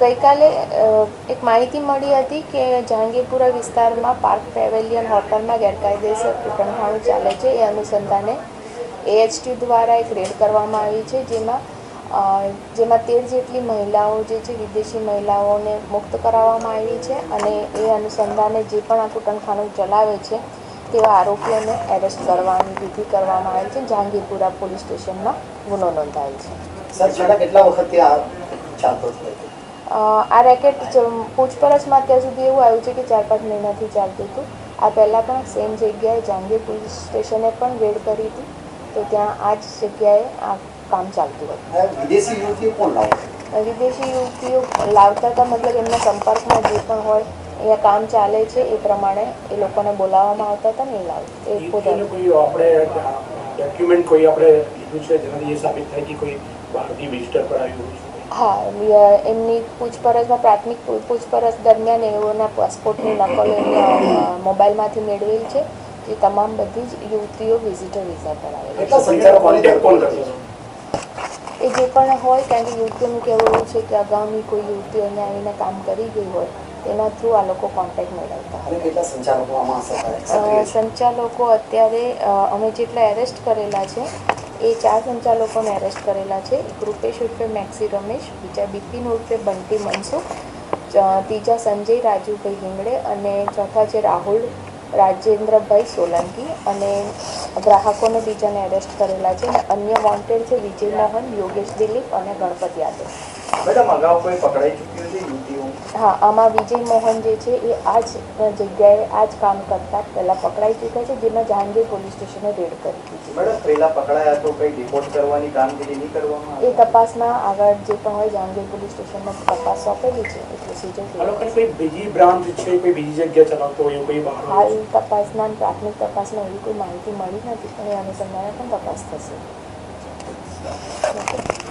ગઈકાલે એક માહિતી મળી હતી કે જહાંગીરપુરા વિસ્તારમાં પાર્ક પેવેલિયન હોટલમાં ગેરકાયદેસર કૂટણખાણું ચાલે છે. એ અનુસંધાને એએચટી દ્વારા એક રેડ કરવામાં આવી છે જેમાં જેમાં તેર જેટલી મહિલાઓ જે છે વિદેશી મહિલાઓને મુક્ત કરાવવામાં આવી છે અને એ અનુસંધાને જે પણ આ કૂટણખાણું ચલાવે છે તેવા આરોપીઓને એરેસ્ટ કરવાની વિધિ કરવામાં આવી છે. જહાંગીરપુરા પોલીસ સ્ટેશનમાં ગુનો નોંધાયેલ છે. સર કેટલા વખતથી ચાલતો અ, આ રેકેટ પૂછપરછમાં અત્યાર સુધી એવું આવ્યું છે કે ચાર પાંચ મહિનાથી ચાલતું હતું. આ પહેલાં પણ સેમ જગ્યાએ જાંગીર પોલીસ સ્ટેશને પણ રેડ કરી હતી. તો ત્યાં આ જ જગ્યાએ આ કામ ચાલતું હતું. વિદેશી યુવતીઓ કોણ લાવે વિદેશી યુવતીઓ લાવતા હતા મતલબ એમના સંપર્કમાં જે પણ હોય અહીંયા કામ ચાલે છે એ પ્રમાણે એ લોકોને બોલાવવામાં આવતા હતા ને એ લાવ એ પોતે આપણે ડોક્યુમેન્ટ કોઈ આપણે લીધું છે જેનાથી એ સાબિત થાય કે કોઈ બહારથી વિઝિટર પર આવ્યું છે? હા એમની પૂછપરછમાં પ્રાથમિક પૂછપરછ દરમિયાન એઓના પાસપોર્ટની નકલ એમને મોબાઈલમાંથી મેળવેલ છે. જે તમામ બધી જ યુવતીઓ વિઝિટર વિઝા પર આવેલી છે. એ જે પણ હોય કારણ કે યુવતીઓનું કહેવું એવું છે કે અગાઉની કોઈ યુવતી અહીંયા આવીને કામ કરી ગઈ હોય એના થ્રુ આ લોકો કોન્ટેક્ટ મેળવતા હોય. સંચાલકો અત્યારે અમે જેટલા એરેસ્ટ કરેલા છે એ ચાર સંચાલકોને એરેસ્ટ કરેલા છે. એક રૂપેશ ઉર્ફે મેક્સી રમેશ, બીજા બિપિન ઉર્ફે બંટી મનસુખ ત્રીજા સંજય રાજુભાઈ હિંગડે અને ચોથા છે રાહુલ રાજેન્દ્રભાઈ સોલંકી અને ગ્રાહકોને બીજાને એરેસ્ટ કરેલા છે. અને અન્ય વોન્ટેડ છે વિજય મોહન, યોગેશ દિલીપ અને ગણપત યાદવ. મેડમ અગાઉ કોઈ પકડાઈ ચૂક્યું છે યુવતીઓ? હા આમાં વિજય મોહન જે છે એ આ જ જગ્યાએ આ જ કામ કરતા પહેલાં પકડાઈ ચૂક્યા છે જેમાં જહાંગીર પોલીસ સ્ટેશને રેડ કરી દીધી મેડમ પહેલા પકડાયા તો કંઈ રિપોર્ટ કરવાની કામગીરી નહીં કરવામાં એ આવી? તપાસના આગળ જે પણ હોય જહાંગીર પોલીસ સ્ટેશનમાં તપાસ સોંપેલી છે કોઈ બીજી બ્રાન્ચ છે કોઈ બીજી જગ્યાએ ચલાવતો હોય કોઈ બહાર હાલ તપાસના પ્રાથમિક તપાસમાં એવી કોઈ માહિતી મળી નથી પણ એ અનુસંધાને પણ તપાસ થશે.